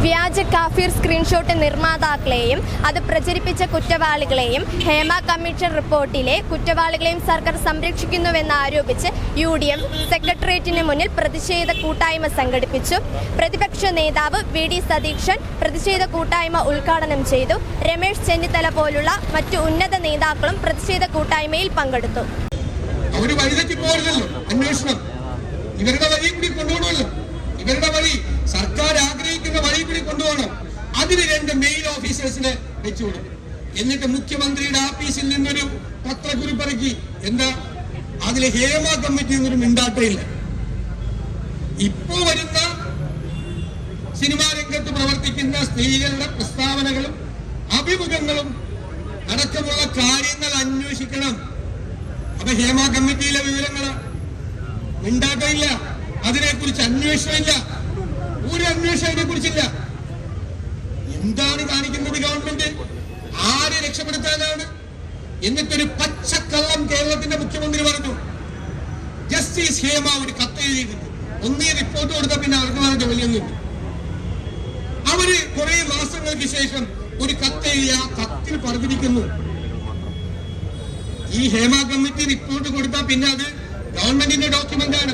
Shafir screenshot നിർമ്മാതാക്കളെയും അത് പ്രചരിപ്പിച്ച കുറ്റവാളികളെയും Hema commission റിപ്പോർട്ടിലെ കുറ്റവാളികളെയും സർക്കാർ സംരക്ഷിക്കുന്നുവെന്ന് ആരോപിച്ച് യു ഡി എഫ് സെക്രട്ടേറിയറ്റിന് മുന്നിൽ പ്രതിഷേധ കൂട്ടായ്മ സംഘടിപ്പിച്ചു. പ്രതിപക്ഷ നേതാവ് വി ഡി സതീക്ഷൻ പ്രതിഷേധ കൂട്ടായ്മ ഉദ്ഘാടനം ചെയ്തു. രമേശ് ചെന്നിത്തല പോലുള്ള മറ്റു ഉന്നത നേതാക്കളും പ്രതിഷേധ കൂട്ടായ്മയിൽ പങ്കെടുത്തു. ഒരു ഇവരുടെ വഴി കൊണ്ടുപോകണമല്ലോ. ഇവരുടെ വഴി സർക്കാർ ആഗ്രഹിക്കുന്ന വഴി കൂടി കൊണ്ടുപോകണം. അതിന് രണ്ട് മെയിൽ ഓഫീസേഴ്സിനെ വെച്ചു കൊടുക്കും. എന്നിട്ട് മുഖ്യമന്ത്രിയുടെ ഓഫീസിൽ നിന്നൊരു പത്രക്കുറിപ്പിറക്കി. എന്താ? അതിൽ ഹേമ കമ്മിറ്റി എന്നൊരു മിണ്ടാട്ടയില്ല ഇപ്പോ വരുന്ന സിനിമാ രംഗത്ത് പ്രവർത്തിക്കുന്ന സ്ത്രീകളുടെ പ്രസ്താവനകളും അഭിമുഖങ്ങളും അടക്കമുള്ള കാര്യങ്ങൾ അന്വേഷിക്കണം. അപ്പൊ ഹേമ കമ്മിറ്റിയിലെ വിവരങ്ങൾ മിണ്ടാട്ടമില്ല അതിനെക്കുറിച്ച് അന്വേഷണമില്ല ഒരു അന്വേഷണം ഇതിനെ കുറിച്ചില്ല എന്താണ് കാണിക്കുന്നത് ഗവൺമെന്റ്? ആരെ രക്ഷപ്പെടുത്താനാണ്? എന്നിട്ടൊരു പച്ചക്കള്ളം കേരളത്തിന്റെ മുഖ്യമന്ത്രി പറഞ്ഞു. ജസ്റ്റിസ് ഹേമ ഒരു കത്ത് എഴുതിയിട്ടുണ്ട്. ഒന്നേ റിപ്പോർട്ട് കൊടുത്ത പിന്നെ അവർക്ക് വേണ്ട ജോലിയൊന്നുമില്ല. അവർ കുറെ മാസങ്ങൾക്ക് ശേഷം ഒരു കത്ത് എഴുതി കത്തിൽ പറഞ്ഞിരിക്കുന്നു. ഈ ഹേമ കമ്മിറ്റി റിപ്പോർട്ട് കൊടുത്താൽ പിന്നെ അത് ഗവൺമെന്റിന്റെ ഡോക്യുമെന്റ് ആണ്.